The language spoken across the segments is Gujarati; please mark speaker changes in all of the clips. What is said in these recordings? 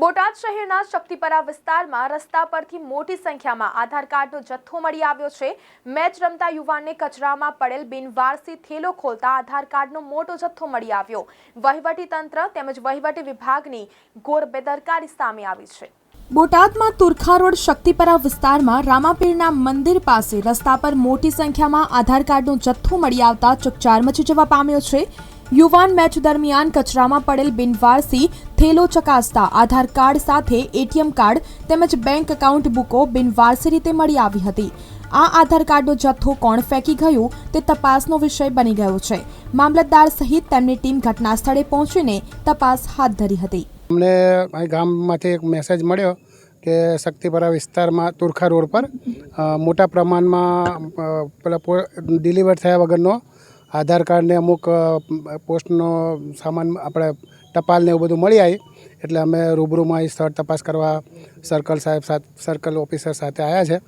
Speaker 1: બોટાદ શહેરના શક્તિપરા વિસ્તારમાં રસ્તા પરથી મોટી સંખ્યામાં આધાર કાર્ડનો જથ્થો મળી આવ્યો છે. મેચ રમતા યુવાનને કચરામાં પડેલ બિનવારસી થેલો ખોલતા આધાર કાર્ડનો મોટો જથ્થો મળી આવ્યો. વહીવટી તંત્ર તેમજ વહીવટી વિભાગની ઘોર બેદરકારી સામે આવી છે. બોટાદમાં તુરખા રોડ શક્તિપરા વિસ્તારમાં રામાપીરના મંદિર પાસે રસ્તા પર મોટી સંખ્યામાં આધાર કાર્ડનો જથ્થો મળી આવતા ચકચાર મચી જવા પામ્યો છે. યુવાન મેચ દરમિયાન કચરામાં પડેલ બિનવારસી થેલો ચકાસતા આધાર કાર્ડ સાથે એટીએમ કાર્ડ તેમજ બેંક એકાઉન્ટ બુકો બિનવારસી રીતે મળી આવી હતી. આ આધાર કાર્ડનો જથ્થો કોણ ફેંકી ગયું તે તપાસનો વિષય બની ગયો છે. મામલતદાર સહિત તેમની ટીમ ઘટના સ્થળે પહોંચીને તપાસ હાથ ધરી હતી.
Speaker 2: અમને ગામમાંથી એક મેસેજ મળ્યો કે શક્તિપરા વિસ્તારમાં તુરખા રોડ પર મોટા પ્રમાણમાં પેલા ડિલિવર થયા વગરનો આધાર કાર્ડને અમુક પોસ્ટનો સામાન આપણે ટપાલ ને એવું બધું મળી આવી એટલે અમે રૂબરૂમાં એ સ્થળ તપાસ કરવા સર્કલ સાહેબ સાથે સર્કલ ઓફિસર સાથે આવ્યા છે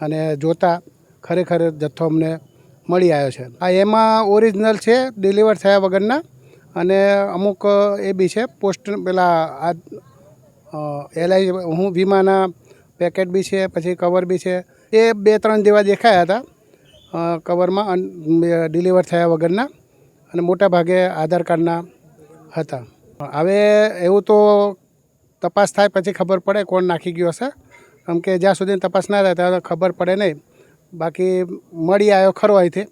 Speaker 2: અને જોતા ખરેખર જથ્થો અમને મળી આવ્યો છે. આ એમાં ઓરિજિનલ છે, ડિલિવર થયા વગરના અને અમુક એ બી છે, પોસ્ટ પેલા આ એલઆઈ, હું વીમાના પેકેટ બી છે, પછી કવર બી છે, એ બે ત્રણ જેવા દેખાયા હતા. કવરમાં ડિલિવર થયા વગરના અને મોટા ભાગે આધાર કાર્ડના હતા. હવે એવું તો તપાસ થાય, પછી ખબર પડે કોણ નાખી ગયો હશે. કેમ કે જ્યાં સુધી તપાસ ના થાય, ત્યાં ખબર પડે નહીં. બાકી મળી આવ્યો ખરો અહીંથી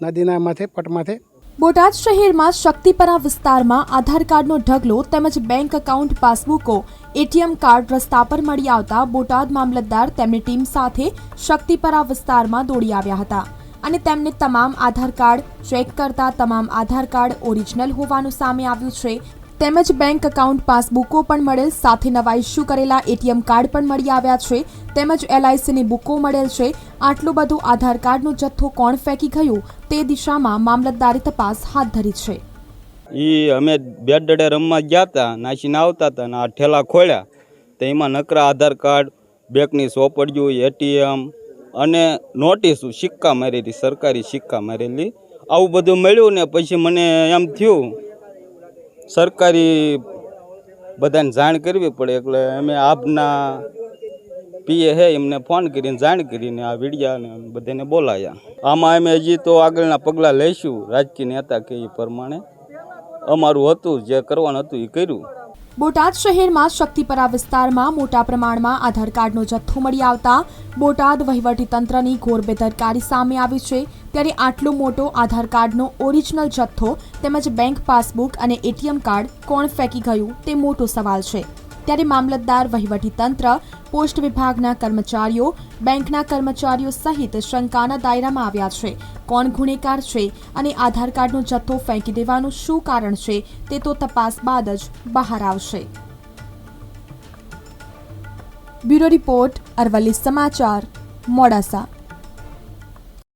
Speaker 2: નદીનામાંથી પટમાંથી.
Speaker 1: બોટાદ શહેરમાં શક્તિપરા વિસ્તારમાં આધાર કાર્ડનો ઢગલો તેમજ બેંક એકાઉન્ટ પાસબુકો, એટીએમ કાર્ડ રસ્તા પર મળી આવતા બોટાદ મામલતદાર તેમની ટીમ સાથે શક્તિપરા વિસ્તારમાં દોડી આવ્યા હતા અને તેમને તમામ આધાર કાર્ડ, ચેક કરતા તમામ આધાર કાર્ડ ઓરિજિનલ હોવાનું સામે આવ્યું છે. તેમજ બેંક એકાઉન્ટ પાસબુકો પણ મળેલ. સાથે નવા ઇસ્યુ કરેલા એટીએમ કાર્ડ પણ મળી આવ્યા છે. તેમજ એલઆઈસીની બુકો મળેલ છે. આટલું બધું આધાર કાર્ડનો જથ્થો કોણ ફેંકી ગયું તે દિશામાં મામલતદારી તપાસ હાથ ધરી છે.
Speaker 3: એ અમે બેટ દડે રમવા ગયા હતા નાસીને આવતા હતા અને આ ઠેલા ખોલ્યા તો એમાં નકરા આધાર કાર્ડ, બેંકની સોપડ્યું, એટીએમ અને નોટિસો સિક્કા મારેલી, સરકારી સિક્કા મારેલી. આવું બધું મળ્યું ને પછી મને એમ થયું સરકારી બધાને જાણ કરવી પડે. એટલે અમે આપના પીએ હે એમને ફોન કરીને જાણ કરીને આ વિડિયાને બધાને બોલાયા. આમાં અમે હજી તો આગળના પગલાં લઈશું. રાજકીય નેતા કે એ પ્રમાણે અમારું હતું, જે કરવાનું હતું એ કર્યું.
Speaker 1: બોટાદ શહેરમાં શક્તિપરા વિસ્તારમાં મોટા પ્રમાણમાં આધાર કાર્ડનો જથ્થો મળી આવતા બોટાદ વહીવટીતંત્રની ઘોર બેદરકારી સામે આવી છે. ત્યારે આટલો મોટો આધાર કાર્ડનો ઓરિજિનલ જથ્થો તેમજ બેંક પાસબુક અને એટીએમ કાર્ડ કોણ ફેંકી ગયું તે મોટો સવાલ છે. ત્યારે મામલતદાર વહીવટીતંત્ર પોસ્ટ વિભાગના કર્મચારીઓ, બેંકના કર્મચારીઓ સહિત શંકાના દાયરામાં આવ્યા છે. કોણ ગુનેગાર છે અને આધાર કાર્ડનો જથ્થો ફેંકી દેવાનું શું કારણ છે તે તો તપાસ બાદ જ બહાર આવશે. બ્યુરો રિપોર્ટ, અરવલ્લી સમાચાર, મોડાસા.